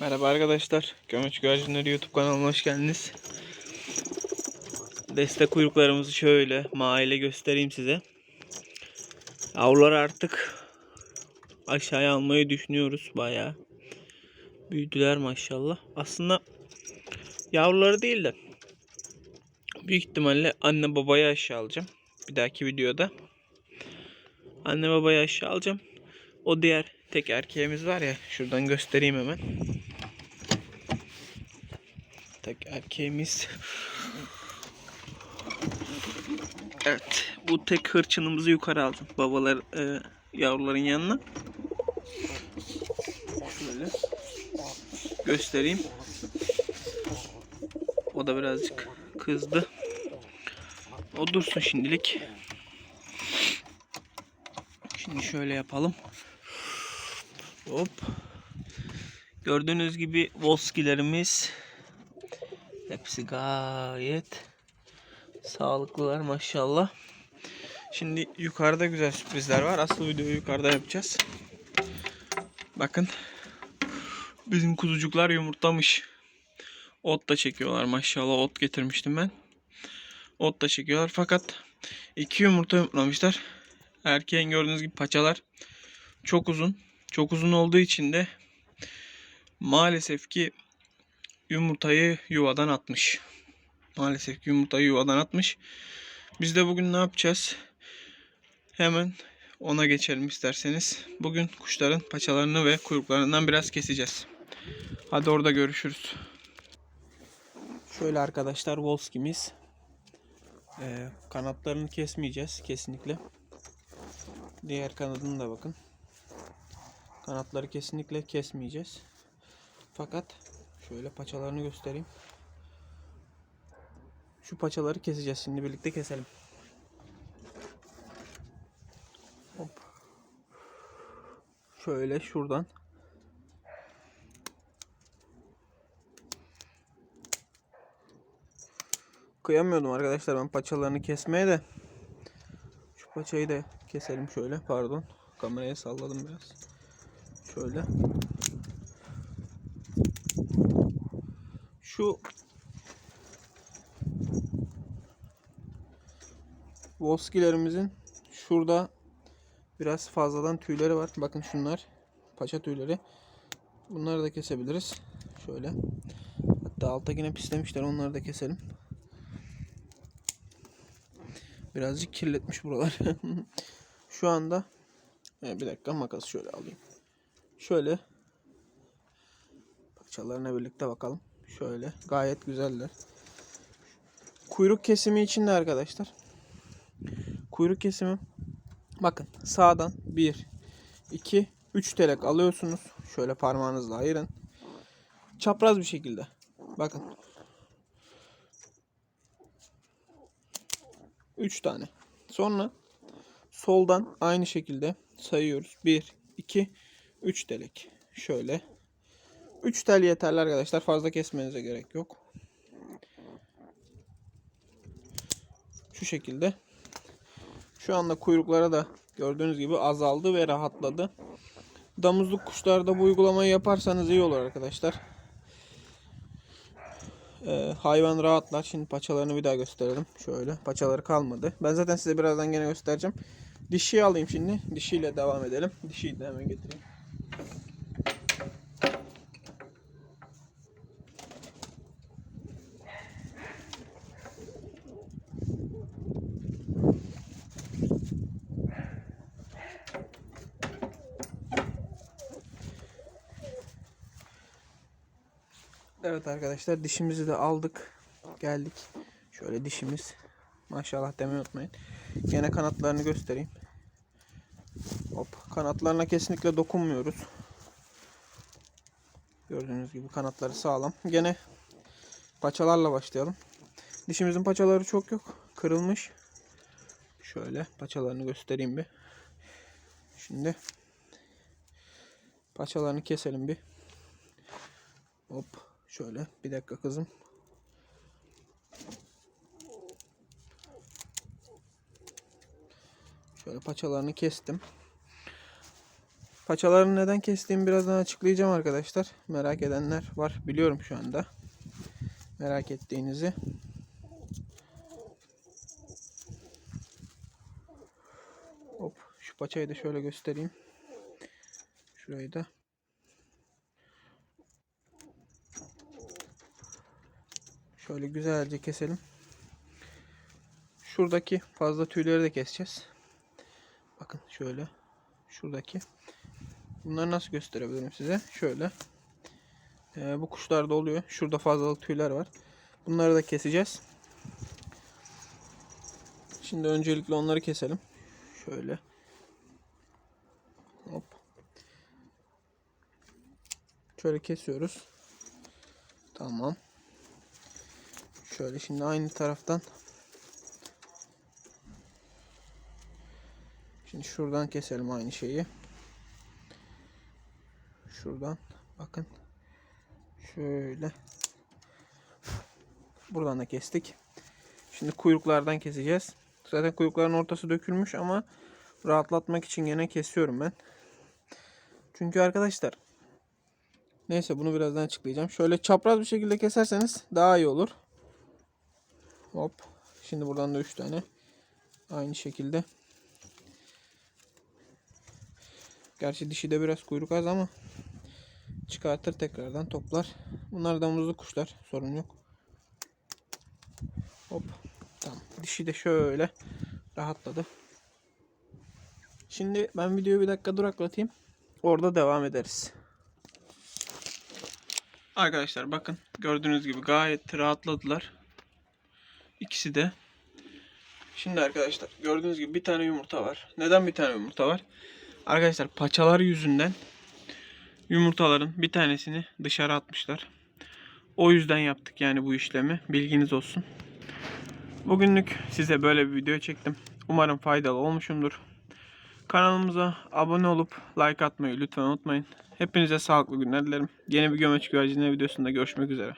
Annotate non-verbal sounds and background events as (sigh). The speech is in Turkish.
Merhaba arkadaşlar. Gömeç Güvercinleri YouTube kanalıma hoş geldiniz. Destek kuyruklarımızı şöyle maile göstereyim size. Yavruları artık aşağıya almayı düşünüyoruz bayağı. Büyüdüler maşallah. Aslında yavruları değil de büyük ihtimalle anne babayı aşağı alacağım. Bir dahaki videoda. Anne babayı aşağı alacağım. O diğer tek erkeğimiz var ya şuradan göstereyim hemen. Tek erkeğimiz. Evet. Bu tek hırçınımızı yukarı aldım. Babalar e, yavruların yanına. Şöyle göstereyim. O da birazcık kızdı. O dursun şimdilik. Şimdi şöyle yapalım. Hop. Gördüğünüz gibi Volskilerimiz hepsi gayet sağlıklılar maşallah. Şimdi yukarıda güzel sürprizler var. Asıl videoyu yukarıda yapacağız. Bakın. Bizim kuzucuklar yumurtlamış. Ot da çekiyorlar maşallah. Ot getirmiştim ben. Ot da çekiyorlar fakat iki yumurta yumurtlamışlar. Erkeğin gördüğünüz gibi paçalar çok uzun. Çok uzun olduğu için de maalesef ki yumurtayı yuvadan atmış. Maalesef yumurtayı yuvadan atmış. Biz de bugün ne yapacağız? Hemen ona geçelim isterseniz. Bugün kuşların paçalarını ve kuyruklarından biraz keseceğiz. Hadi orada görüşürüz. Şöyle arkadaşlar Volski'miz. Ee, kanatlarını kesmeyeceğiz kesinlikle. Diğer kanadını da bakın. Kanatları kesinlikle kesmeyeceğiz. Fakat şöyle paçalarını göstereyim. Şu paçaları keseceğiz. Şimdi birlikte keselim. Hop. Şöyle şuradan. Kıyamıyordum arkadaşlar ben paçalarını kesmeye de. Şu paçayı da keselim şöyle. Pardon. Kamerayı salladım biraz. Şöyle. Şu Voskilerimizin şurada biraz fazladan tüyleri var. Bakın şunlar paça tüyleri. Bunları da kesebiliriz. Şöyle. Hatta altta yine pislemişler. Onları da keselim. Birazcık kirletmiş buralar. (laughs) Şu anda e, bir dakika makas şöyle alayım. Şöyle parçalarına birlikte bakalım. Şöyle gayet güzeller. Kuyruk kesimi için de arkadaşlar. Kuyruk kesimi bakın sağdan 1 2 3 telek alıyorsunuz. Şöyle parmağınızla ayırın. Çapraz bir şekilde. Bakın. 3 tane. Sonra soldan aynı şekilde sayıyoruz. 1 2 3 telek. Şöyle. 3 tel yeterli arkadaşlar. Fazla kesmenize gerek yok. Şu şekilde. Şu anda kuyruklara da gördüğünüz gibi azaldı ve rahatladı. Damızlık kuşlarda bu uygulamayı yaparsanız iyi olur arkadaşlar. Ee, hayvan rahatlar. Şimdi paçalarını bir daha gösterelim. Şöyle paçaları kalmadı. Ben zaten size birazdan gene göstereceğim. Dişiyi alayım şimdi. Dişiyle devam edelim. Dişiyi de hemen getireyim. Evet arkadaşlar dişimizi de aldık. Geldik. Şöyle dişimiz. Maşallah demeyi unutmayın. Gene kanatlarını göstereyim. Hop. Kanatlarına kesinlikle dokunmuyoruz. Gördüğünüz gibi kanatları sağlam. Gene paçalarla başlayalım. Dişimizin paçaları çok yok. Kırılmış. Şöyle paçalarını göstereyim bir. Şimdi paçalarını keselim bir. Hop. Şöyle bir dakika kızım. Şöyle paçalarını kestim. Paçalarını neden kestiğimi birazdan açıklayacağım arkadaşlar. Merak edenler var. Biliyorum şu anda. Merak ettiğinizi. Hop şu paçayı da şöyle göstereyim. Şurayı da. Şöyle güzelce keselim. Şuradaki fazla tüyleri de keseceğiz. Bakın şöyle. Şuradaki. Bunları nasıl gösterebilirim size? Şöyle. Ee, bu kuşlarda oluyor. Şurada fazlalık tüyler var. Bunları da keseceğiz. Şimdi öncelikle onları keselim. Şöyle. Hop. Şöyle kesiyoruz. Tamam. Şöyle şimdi aynı taraftan Şimdi şuradan keselim aynı şeyi. Şuradan bakın. Şöyle. Buradan da kestik. Şimdi kuyruklardan keseceğiz. Zaten kuyrukların ortası dökülmüş ama rahatlatmak için gene kesiyorum ben. Çünkü arkadaşlar neyse bunu birazdan açıklayacağım. Şöyle çapraz bir şekilde keserseniz daha iyi olur. Hop. Şimdi buradan da 3 tane aynı şekilde Gerçi dişi de biraz kuyruk az ama çıkartır tekrardan toplar. Bunlar damızlı kuşlar. Sorun yok. Hop. Tamam. Dişi de şöyle rahatladı. Şimdi ben videoyu bir dakika duraklatayım. Orada devam ederiz. Arkadaşlar bakın gördüğünüz gibi gayet rahatladılar. İkisi de. Şimdi arkadaşlar gördüğünüz gibi bir tane yumurta var. Neden bir tane yumurta var? Arkadaşlar paçalar yüzünden yumurtaların bir tanesini dışarı atmışlar. O yüzden yaptık yani bu işlemi. Bilginiz olsun. Bugünlük size böyle bir video çektim. Umarım faydalı olmuşumdur. Kanalımıza abone olup like atmayı lütfen unutmayın. Hepinize sağlıklı günler dilerim. Yeni bir gömeç güvercinler videosunda görüşmek üzere.